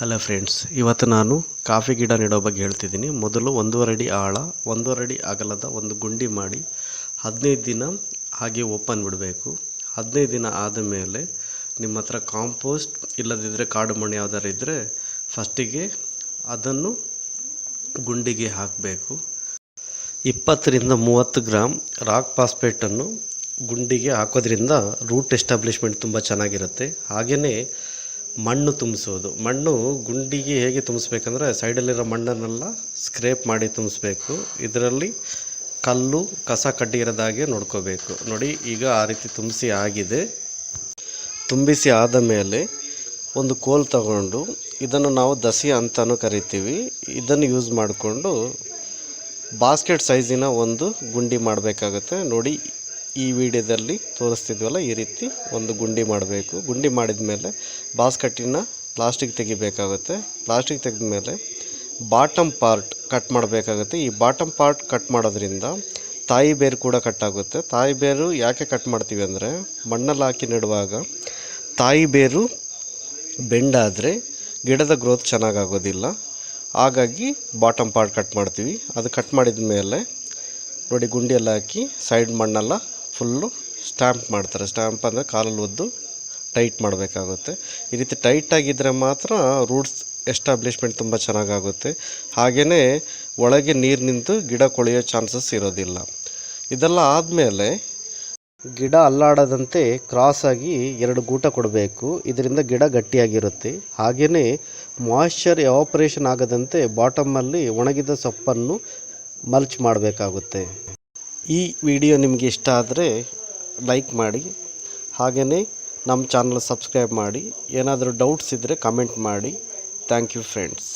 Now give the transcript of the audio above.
Hello friends ಇವತ್ತು ನಾನು coffee ಗಿಡ ನೆಡೋ ಬಗ್ಗೆ ಹೇಳ್ತಿದ್ದೀನಿ. ಮೊದಲು ಒಂದೂವರೆ ಅಡಿ ಆಳ, ಒಂದೂವರೆ ಅಡಿ ಅಗಲದ ಒಂದು ಗುಂಡಿ ಮಾಡಿ ಹದಿನೈದು ದಿನ ಹಾಗೆ ಓಪನ್ ಬಿಡಬೇಕು. ಹದಿನೈದು ದಿನ ಆದ ಮೇಲೆ ನಿಮ್ಮ ಹತ್ರ ಕಾಂಪೋಸ್ಟ್ ಇಲ್ಲದಿದ್ದರೆ ಕಾಡು ಮಣ್ಣು ಯಾವ್ದಾರು ಇದ್ದರೆ ಫಸ್ಟಿಗೆ ಅದನ್ನು ಗುಂಡಿಗೆ ಹಾಕಬೇಕು. ಇಪ್ಪತ್ತರಿಂದ ಮೂವತ್ತು ಗ್ರಾಮ್ ರಾಕ್ ಪಾಸ್ಪೇಟನ್ನು ಗುಂಡಿಗೆ ಹಾಕೋದ್ರಿಂದ ರೂಟ್ ಎಸ್ಟಾಬ್ಲಿಷ್ಮೆಂಟ್ ತುಂಬ ಚೆನ್ನಾಗಿರುತ್ತೆ. ಹಾಗೆಯೇ ಮಣ್ಣು ತುಂಬಿಸೋದು. ಮಣ್ಣು ಗುಂಡಿಗೆ ಹೇಗೆ ತುಂಬಿಸ್ಬೇಕಂದ್ರೆ ಸೈಡಲ್ಲಿರೋ ಮಣ್ಣನ್ನೆಲ್ಲ ಸ್ಕ್ರೇಪ್ ಮಾಡಿ ತುಂಬಿಸ್ಬೇಕು. ಇದರಲ್ಲಿ ಕಲ್ಲು, ಕಸ ಕಡ್ಡಿ ಇರೋದಾಗೆ ನೋಡ್ಕೋಬೇಕು. ನೋಡಿ, ಈಗ ಆ ರೀತಿ ತುಂಬಿಸಿ ಆಗಿದೆ. ತುಂಬಿಸಿ ಆದ ಮೇಲೆ ಒಂದು ಕೋಲ್ ತಗೊಂಡು ಇದನ್ನು ನಾವು ದಸಿ ಅಂತಲೂ ಕರಿತೀವಿ. ಇದನ್ನು ಯೂಸ್ ಮಾಡಿಕೊಂಡು ಬಾಸ್ಕೆಟ್ ಸೈಜಿನ ಒಂದು ಗುಂಡಿ ಮಾಡಬೇಕಾಗುತ್ತೆ. ನೋಡಿ ಈ ವಿಡಿಯೋದಲ್ಲಿ ತೋರಿಸ್ತಿದ್ವಲ್ಲ ಈ ರೀತಿ ಒಂದು ಗುಂಡಿ ಮಾಡಬೇಕು. ಗುಂಡಿ ಮಾಡಿದ ಮೇಲೆ ಬಾಸ್ಕಟ್ಟಿನ ಪ್ಲಾಸ್ಟಿಕ್ ತೆಗಿಬೇಕಾಗುತ್ತೆ. ಪ್ಲಾಸ್ಟಿಕ್ ತೆಗೆದ ಮೇಲೆ ಬಾಟಮ್ ಪಾರ್ಟ್ ಕಟ್ ಮಾಡಬೇಕಾಗುತ್ತೆ. ಈ ಬಾಟಮ್ ಪಾರ್ಟ್ ಕಟ್ ಮಾಡೋದ್ರಿಂದ ತಾಯಿ ಬೇರು ಕೂಡ ಕಟ್ ಆಗುತ್ತೆ. ತಾಯಿ ಬೇರು ಯಾಕೆ ಕಟ್ ಮಾಡ್ತೀವಿ ಅಂದರೆ ಮಣ್ಣಲ್ಲಿ ಹಾಕಿ ನೆಡುವಾಗ ತಾಯಿ ಬೇರು ಬೆಂಡಾದರೆ ಗಿಡದ ಗ್ರೋತ್ ಚೆನ್ನಾಗಾಗೋದಿಲ್ಲ. ಹಾಗಾಗಿ ಬಾಟಮ್ ಪಾರ್ಟ್ ಕಟ್ ಮಾಡ್ತೀವಿ. ಅದು ಕಟ್ ಮಾಡಿದ ಮೇಲೆ ನೋಡಿ ಗುಂಡಿಯೆಲ್ಲ ಹಾಕಿ ಸೈಡ್ ಮಣ್ಣೆಲ್ಲ ಫುಲ್ಲು ಸ್ಟ್ಯಾಂಪ್ ಮಾಡ್ತಾರೆ. ಸ್ಟ್ಯಾಂಪ್ ಅಂದರೆ ಕಾಲಲ್ಲಿ ಒದ್ದು ಟೈಟ್ ಮಾಡಬೇಕಾಗುತ್ತೆ. ಈ ರೀತಿ ಟೈಟಾಗಿದ್ದರೆ ಮಾತ್ರ ರೂಟ್ಸ್ ಎಸ್ಟಾಬ್ಲಿಷ್ಮೆಂಟ್ ತುಂಬ ಚೆನ್ನಾಗಾಗುತ್ತೆ. ಹಾಗೆಯೇ ಒಳಗೆ ನೀರು ನಿಂತು ಗಿಡ ಕೊಳೆಯೋ ಚಾನ್ಸಸ್ ಇರೋದಿಲ್ಲ. ಇದೆಲ್ಲ ಆದಮೇಲೆ ಗಿಡ ಅಲ್ಲಾಡದಂತೆ ಕ್ರಾಸ್ ಆಗಿ ಎರಡು ಗೂಟ ಕೊಡಬೇಕು. ಇದರಿಂದ ಗಿಡ ಗಟ್ಟಿಯಾಗಿರುತ್ತೆ. ಹಾಗೆಯೇ ಮಾಯಿಶ್ಚರ್ ಆಪರೇಷನ್ ಆಗದಂತೆ ಬಾಟಮಲ್ಲಿ ಒಣಗಿದ ಸೊಪ್ಪನ್ನು ಮಲ್ಚ್ ಮಾಡಬೇಕಾಗುತ್ತೆ. ಈ ವಿಡಿಯೋ ನಿಮಗೆ ಇಷ್ಟ ಆದರೆ ಲೈಕ್ ಮಾಡಿ ಹಾಗೆಯೇ ನಮ್ಮ ಚಾನಲ್ ಸಬ್ಸ್ಕ್ರೈಬ್ ಮಾಡಿ, ಏನಾದರೂ ಡೌಟ್ಸ್ ಇದ್ದರೆ ಕಮೆಂಟ್ ಮಾಡಿ. Thank you friends.